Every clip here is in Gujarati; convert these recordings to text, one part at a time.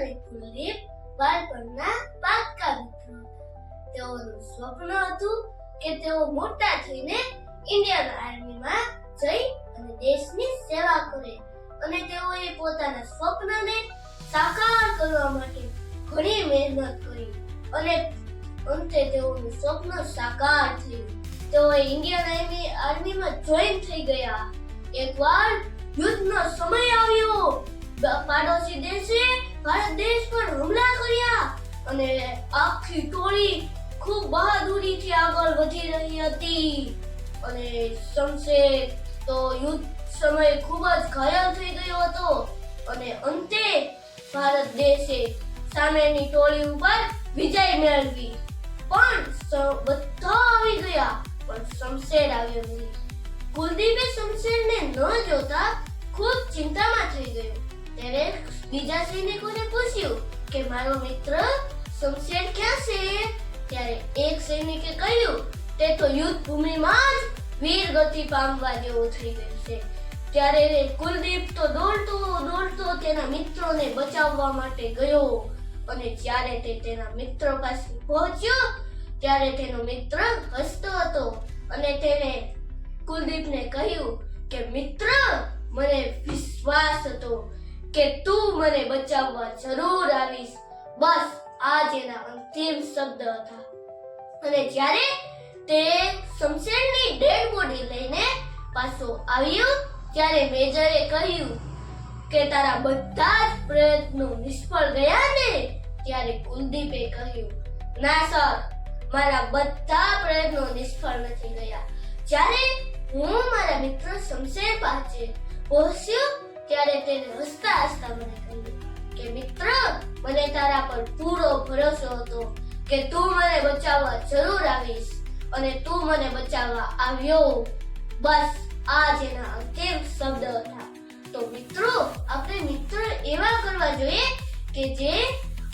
અને કુલદીપ બાળપણના પાક્કા મિત્રો તેઓનું સ્વપ્ન હતું કે તેઓ મોટા થઈને ઇન્ડિયન આર્મીમાં જઈ અને દેશની સેવા કરે. અને તેઓએ પોતાના સ્વપ્નને સાકાર કરવા માટે ઘણી મહેનત કરી. અને અંતે તેઓનું સ્વપ્ન સાકાર થયું. તેઓ ઇન્ડિયન આર્મી આર્મીમાં જોઈન થઈ ગયા. એકવાર યુદ્ધનો સમય આવ્યો. પાડોશી દેશે ભારત દેશ પર હુમલા કર્યા અને આખી ટોળી ખૂબ બહાદુરીથી આગળ વધી રહી હતી. અને શમશેર તો યુદ્ધ સમયે ખૂબ જ ઘાયલ થઈ ગયો હતો. અને અંતે ભારત દેશે સામેની ટોળી ઉપર વિજય મેળવી. પણ બધા આવી ગયા, પણ શમશેર આવ્યો નહીં. કુલદીપે શમશેરને ન જોતા ખૂબ ચિંતામાં થઈ ગયો. ત્યારે બીજા સૈનિકોને પૂછ્યું કે મારો મિત્ર શમશેર ક્યાં છે? ત્યારે એક સૈનિકે કહ્યું, તે તો યુદ્ધ ભૂમિમાં જ વીર ગતિ પામવા જેવો થઈ ગયો છે. ત્યારે કુલદીપ તો દોડતો દોડતો તેના મિત્રોને બચાવવા માટે ગયો. અને જ્યારે તે તેના મિત્ર પાસે પહોંચ્યો, ત્યારે તેનો મિત્ર હસતો હતો. અને તેને કુલદીપને કહ્યું કે, મિત્ર, મને વિશ્વાસ હતો. કે તું મને બચાવવા જરૂર આવીશ. બસ, આ જેના અંતિમ શબ્દ હતા. અને જ્યારે તે શમશેરની ડેડ બોડી લઈને પાછો આવ્યો, ત્યારે મેજરે કહ્યું કે તારા બધા જ પ્રયત્નો નિષ્ફળ ગયા ને? ત્યારે કુલદીપે કહ્યું, ના, સર, મારા બધા પ્રયત્નો નિષ્ફળ નથી ગયા. જ્યારે હું મારા મિત્ર શમશેર પાસે પહોંચ્યો ત્યારે તેને હસતા હસતા મને કહ્યું કે, મિત્ર, મને તારા પર પૂરો ભરોસો હતો કે તું મને બચાવવા જરૂર આવીશ અને તું મને બચાવવા આવ્યો. બસ, આ જેના અંતિમ શબ્દ હતા. તો મિત્રો, આપણે મિત્ર એવા કરવા જોઈએ કે જે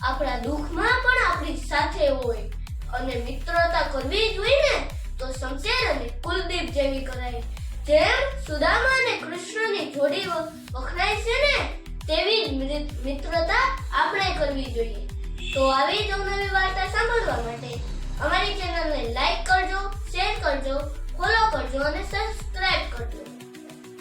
આપણા દુઃખમાં પણ આપણી સાથે હોય અને મિત્રતા કરવી જોઈએ ને, તો શમશેર અને કુલદીપ જેવી કરાય. જેમ સુદામા અને કૃષ્ણની જોડી વખણાય છે ને, તેવી મિત્રતા આપણે કરવી જોઈએ. તો આવી જ નવી વાર્તા સાંભળવા માટે અમારી ચેનલને લાઈક કરજો